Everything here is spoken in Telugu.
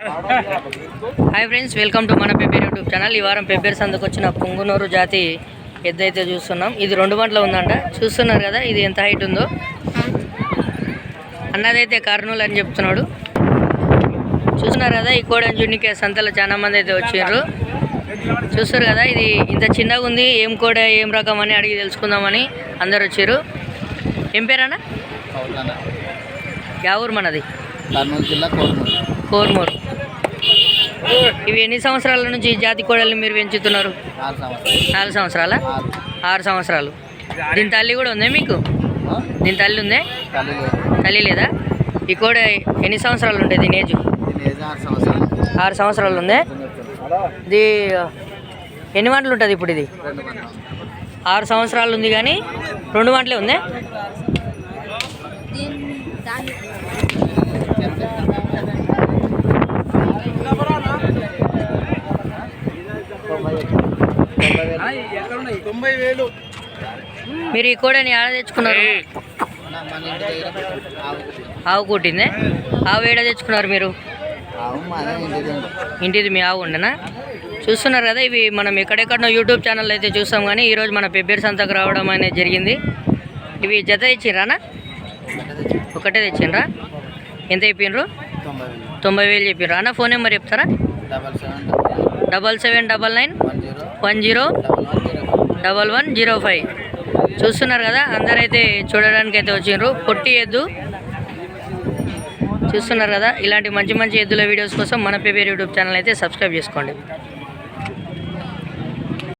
హాయ్ ఫ్రెండ్స్ వెల్కమ్ టు మన పెబ్బేర్ యూట్యూబ్ ఛానల్. ఈ వారం పెబ్బేర్ సందుకు వచ్చిన పుంగునూరు జాతి ఎద్దు అయితే చూస్తున్నాం. ఇది రెండు గంటల ఉందంట. చూస్తున్నారు కదా ఇది ఎంత హైట్ ఉందో? అన్నదైతే కర్నూలు అని చెప్తున్నాడు. చూస్తున్నారు కదా ఈ కోడని జున్నికే సంతలో చాలా మంది అయితే వచ్చిండ్రు చూస్తారు కదా ఇది ఇంత చిన్నగా ఉంది ఏం కోడ ఏం రకం అని అడిగి తెలుసుకుందామని అందరు వచ్చారు ఏం పేరన్నా కౌలన యా ఊరు మనది? కర్నూలు జిల్లా కోరుమూరు కోర్మూర్ ఇవి ఎన్ని సంవత్సరాల నుంచి ఈ జాతి కోడల్ని మీరు పెంచుతున్నారు? నాలుగు సంవత్సరాల? ఆరు సంవత్సరాలు. దీని తల్లి కూడా ఉందా మీకు? దీని తల్లి ఉందే? తల్లి లేదా? ఈ కోడ ఎన్ని సంవత్సరాలు ఉంటాయి దీని ఏజ్? ఆరు సంవత్సరాలు ఉందే? ఇది ఎన్ని వంటలు ఉంటుంది ఇప్పుడు ఇది? ఆరు సంవత్సరాలు ఉంది కానీ రెండు వంటలే ఉందే? తొంభై వేలు. మీరు ఈ కోడని ఆడ తెచ్చుకున్నారు? ఆవు కుట్టిందే? ఆవు ఏడ తెచ్చుకున్నారు మీరు? ఇంటిది. మీ ఆవు ఉండనా? చూస్తున్నారు కదా ఇవి మనం ఎక్కడెక్కడనో యూట్యూబ్ ఛానల్ అయితే చూస్తాం కానీ ఈరోజు మన పెబ్బేరు సంతకు రావడం అనేది జరిగింది. ఇవి జత ఇచ్చిండ్రానా ఒకటే తెచ్చిండ్రా ఎంత చెప్పిండ్రు తొంభై వేలు. తొంభై వేలు చెప్పిండ్రు అన్న ఫోన్ నెంబర్ చెప్తారా? Double seven double seven double nine. One zero double one zero double one zero five. చూస్తున్నారు కదా అందరైతే చూడడానికి అయితే వచ్చిండ్రు. పొట్టి ఎద్దు. చూస్తున్నారు కదా ఇలాంటి మంచి మంచి ఎద్దుల వీడియోస్ కోసం మన పేపర్ యూట్యూబ్ ఛానల్ అయితే సబ్స్క్రైబ్ చేసుకోండి.